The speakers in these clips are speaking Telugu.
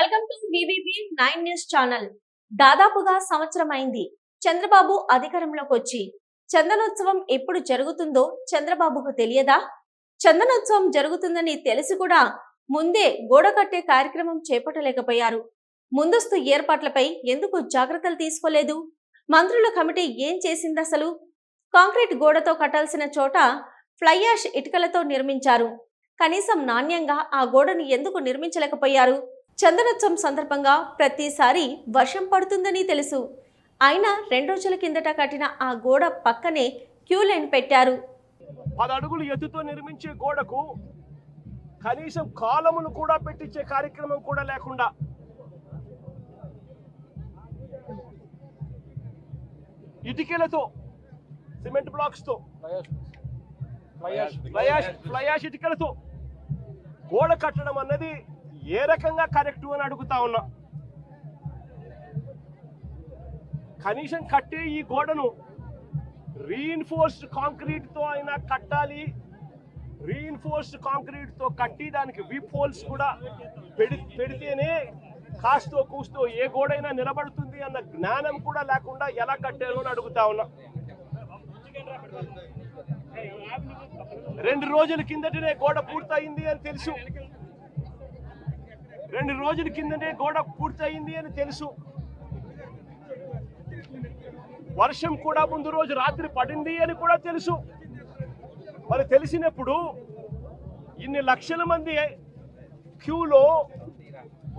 Welcome to VVP nine news channel. దాదాపుగా సంవత్సరం అయింది చంద్రబాబు అధికారంలోకి వచ్చి చందనోత్సవం ఎప్పుడు జరుగుతుందో చంద్రబాబుకు తెలియదా? చందనోత్సవం జరుగుతుందని తెలిసి కూడా ముందే గోడ కట్టే కార్యక్రమం చేపట్టలేకపోయారు. ముందస్తు ఏర్పాట్లపై ఎందుకు జాగ్రత్తలు తీసుకోలేదు? మంత్రుల కమిటీ ఏం చేసింది అసలు? కాంక్రీట్ గోడతో కట్టాల్సిన చోట ఫ్లైయాష్ ఇటుకలతో నిర్మించారు. కనీసం నాణ్యంగా ఆ గోడను ఎందుకు నిర్మించలేకపోయారు? చందనోత్సవం సందర్భంగా ప్రతిసారి వర్షం పడుతుందని తెలుసు. అయినా రెండు రోజుల కిందట కట్టిన ఆ గోడ పక్కనే క్యూ లైన్ పెట్టారు. పది అడుగులు ఎత్తుతో నిర్మించే గోడకు కనీసం కాలమును కూడా పెట్టించే కార్యక్రమం కూడా లేకుండా. ఇటుకలతో సిమెంట్ బ్లాక్స్తో ఫ్లయాష్ ఫ్లయాష్ ఇటుకలతో గోడ కట్టడం అన్నది ఏ రకంగా కరెక్ట్ అని అడుగుతా ఉన్నా? కనీసం కట్టే ఈ గోడను రీఇన్ఫోర్స్డ్ కాంక్రీట్తో అయినా కట్టాలి. రీఇన్ఫోర్స్డ్ కాంక్రీట్తో కట్టి దానికి విప్ హోల్స్ కూడా పెడి పెడితేనే కాస్తో కూస్తో ఏ గోడైనా నిలబడుతుంది అన్న జ్ఞానం కూడా లేకుండా ఎలా కట్టారు అని అడుగుతా ఉన్నా. రెండు రోజుల కిందటనే గోడ పూర్తయింది అని తెలుసు. రెండు రోజుల కిందనే గోడ పూర్తయింది అని తెలుసు. వర్షం కూడా ముందు రోజు రాత్రి పడింది అని కూడా తెలుసు. మరి తెలిసినప్పుడు ఇన్ని లక్షల మంది క్యూలో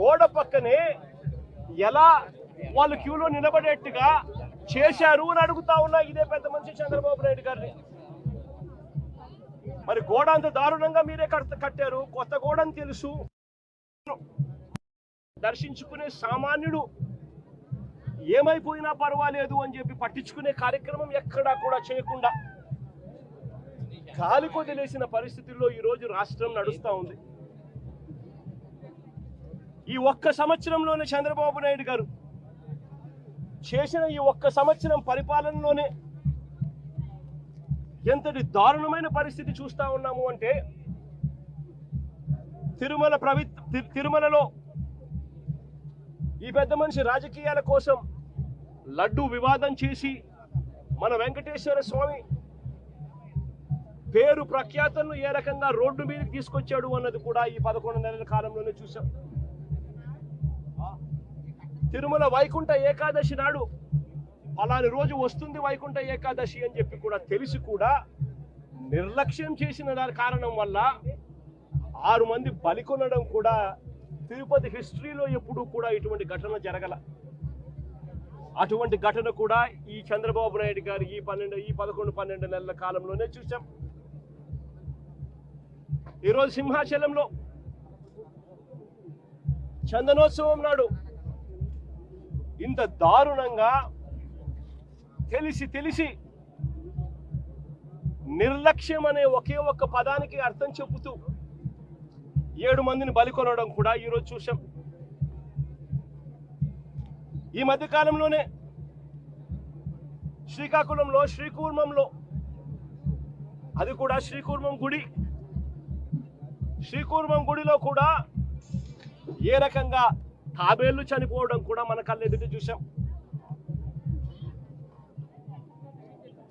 గోడ పక్కనే ఎలా వాళ్ళు క్యూలో నిలబడేట్టుగా చేశారు అని అడుగుతా ఉన్నా ఇదే పెద్ద మనిషి చంద్రబాబు నాయుడు గారిని. మరి గోడ అంత దారుణంగా మీరే కట్ట కట్టారు. కొత్త గోడ అని తెలుసు. దర్శించుకునే సామాన్యుడు ఏమైపోయినా పర్వాలేదు అని చెప్పి పట్టించుకునే కార్యక్రమం ఎక్కడా కూడా చేయకుండా గాలి కొదిలేసిన పరిస్థితుల్లో ఈ రోజు రాష్ట్రం నడుస్తూ ఉంది. ఈ ఒక్క సంవత్సరంలోనే చంద్రబాబు నాయుడు గారు చేసిన ఈ ఒక్క సంవత్సరం పరిపాలనలోనే ఎంతటి దారుణమైన పరిస్థితి చూస్తా ఉన్నాము అంటే తిరుమల ప్రవి తిరుమలలో ఈ పెద్ద మనిషి రాజకీయాల కోసం లడ్డు వివాదం చేసి మన వెంకటేశ్వర స్వామి పేరు ప్రఖ్యాతలను ఏ రకంగా రోడ్డు మీదకి తీసుకొచ్చాడు అన్నది కూడా ఈ పదకొండు నెలల కాలంలోనే చూసాం తిరుమల వైకుంఠ ఏకాదశి నాడు అలాని రోజు వస్తుంది వైకుంఠ ఏకాదశి అని చెప్పి కూడా తెలిసి కూడా నిర్లక్ష్యం చేసిన దాని కారణం వల్ల ఆరు మంది బలికొనడం కూడా తిరుపతి హిస్టరీలో ఎప్పుడూ కూడా ఇటువంటి ఘటన జరగల. అటువంటి ఘటన కూడా ఈ చంద్రబాబు నాయుడు గారు ఈ పన్నెండు ఈ పదకొండు పన్నెండు నెలల కాలంలోనే చూసాం ఈరోజు సింహాచలంలో చందనోత్సవం నాడు ఇంత దారుణంగా తెలిసి తెలిసి నిర్లక్ష్యం అనే ఒకే ఒక్క పదానికి అర్థం చెబుతూ ఏడు మందిని బలికొనడం కూడా ఈరోజు చూసాం ఈ మధ్య కాలంలోనే శ్రీకాకుళంలో శ్రీకూర్మంలో అది కూడా శ్రీకూర్మం గుడి. శ్రీకూర్మం గుడిలో కూడా ఏ రకంగా తాబేళ్ళు చనిపోవడం కూడా మన కళ్ళెదుట చూసాం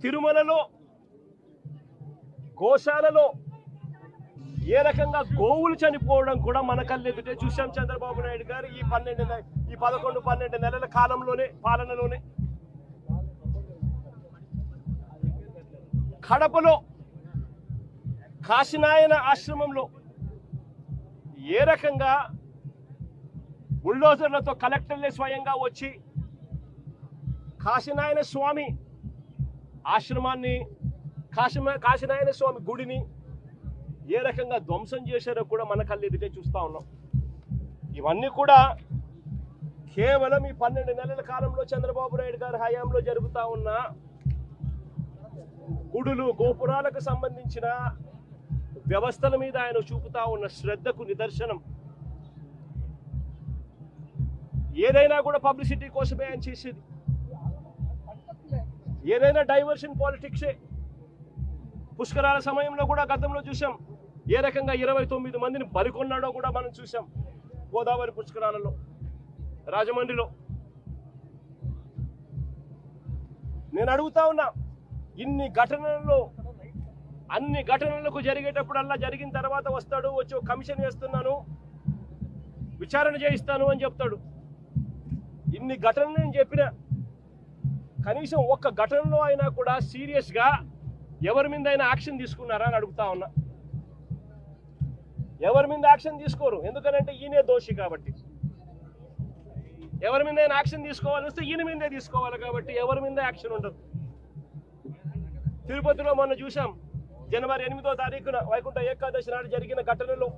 తిరుమలలో గోశాలలో ఏ రకంగా గోవులు చనిపోవడం కూడా మన కళ్ళెదుటే చూశాం చంద్రబాబు నాయుడు గారు ఈ పన్నెండు ఈ పదకొండు పన్నెండు నెలల కాలంలోనే పాలనలోనే. కడపలో కాశీనాయన ఆశ్రమంలో ఏ రకంగా బుల్డోజర్లతో కలెక్టర్లే స్వయంగా వచ్చి కాశీనాయన స్వామి ఆశ్రమాన్ని కాశీ కాశీనాయన స్వామి గుడిని ఏ రకంగా ధ్వంసం చేశారో కూడా మన కళ్ళు ఎదుటే చూస్తూ ఉన్నాం. ఇవన్నీ కూడా కేవలం ఈ పన్నెండు నెలల కాలంలో చంద్రబాబు నాయుడు గారి హయాంలో జరుగుతూ ఉన్న గుడులు గోపురాలకు సంబంధించిన వ్యవస్థల మీద ఆయన చూపుతా ఉన్న శ్రద్ధకు నిదర్శనం. ఏదైనా కూడా పబ్లిసిటీ కోసమే ఆయన చేసేది. ఏదైనా డైవర్షన్ పాలిటిక్సే. పుష్కరాల సమయంలో కూడా గతంలో చూసాం ఏ రకంగా ఇరవై తొమ్మిది మందిని బలికొన్నాడో కూడా మనం చూసాం గోదావరి పుష్కరాలలో రాజమండ్రిలో. నేను అడుగుతా ఉన్నా ఇన్ని ఘటనల్లో అన్ని ఘటనలకు జరిగేటప్పుడల్లా జరిగిన తర్వాత వస్తాడు వచ్చి ఒక కమిషన్ వేస్తున్నాను విచారణ చేయిస్తాను అని చెప్తాడు. ఇన్ని ఘటనలు నేను చెప్పిన కనీసం ఒక్క ఘటనలో అయినా కూడా సీరియస్గా ఎవరి మీద అయినా యాక్షన్ తీసుకున్నారా అని అడుగుతా ఉన్నా. ఎవరి మీద యాక్షన్ తీసుకోరు. ఎందుకనంటే ఈయనే దోషి కాబట్టి. ఎవరి మీద యాక్షన్ తీసుకోవాలి వస్తే ఈయన మీదే తీసుకోవాలి కాబట్టి ఎవరి మీద యాక్షన్ ఉండదు. తిరుపతిలో మొన్న చూసాం జనవరి ఎనిమిదో తారీఖున వైకుంఠ ఏకాదశి నాడు జరిగిన ఘటనలో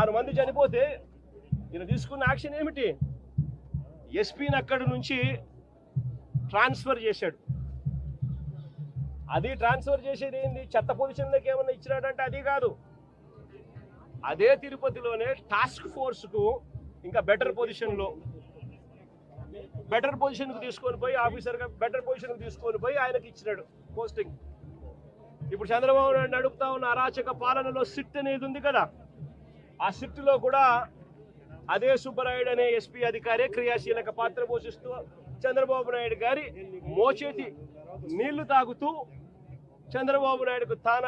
ఆరు మంది చనిపోతే ఈయన తీసుకున్న యాక్షన్ ఏమిటి? ఎస్పీని అక్కడి నుంచి ట్రాన్స్ఫర్ చేశాడు. అది ట్రాన్స్ఫర్ చేసేది ఏంది? చెత్త పొజిషన్లోకి ఏమన్నా ఇచ్చినాడంటే అది కాదు. అదే తిరుపతిలోనే టాస్క్ ఫోర్స్కు ఇంకా బెటర్ పొజిషన్లో బెటర్ పొజిషన్కి తీసుకొని పోయి ఆఫీసర్గా బెటర్ పొజిషన్కి తీసుకొని పోయి ఆయనకి ఇచ్చినాడు పోస్టింగ్ ఇప్పుడు చంద్రబాబు నాయుడు నడుపుతా ఉన్న అరాచక పాలనలో సిట్ అనేది ఉంది కదా. ఆ సిట్లో కూడా అదే సుబ్బరాయుడు అనే ఎస్పీ అధికారి క్రియాశీలక పాత్ర పోషిస్తూ చంద్రబాబు నాయుడు గారి మోచేతి నీళ్ళు తాగుతూ చంద్రబాబు నాయుడుకు తానా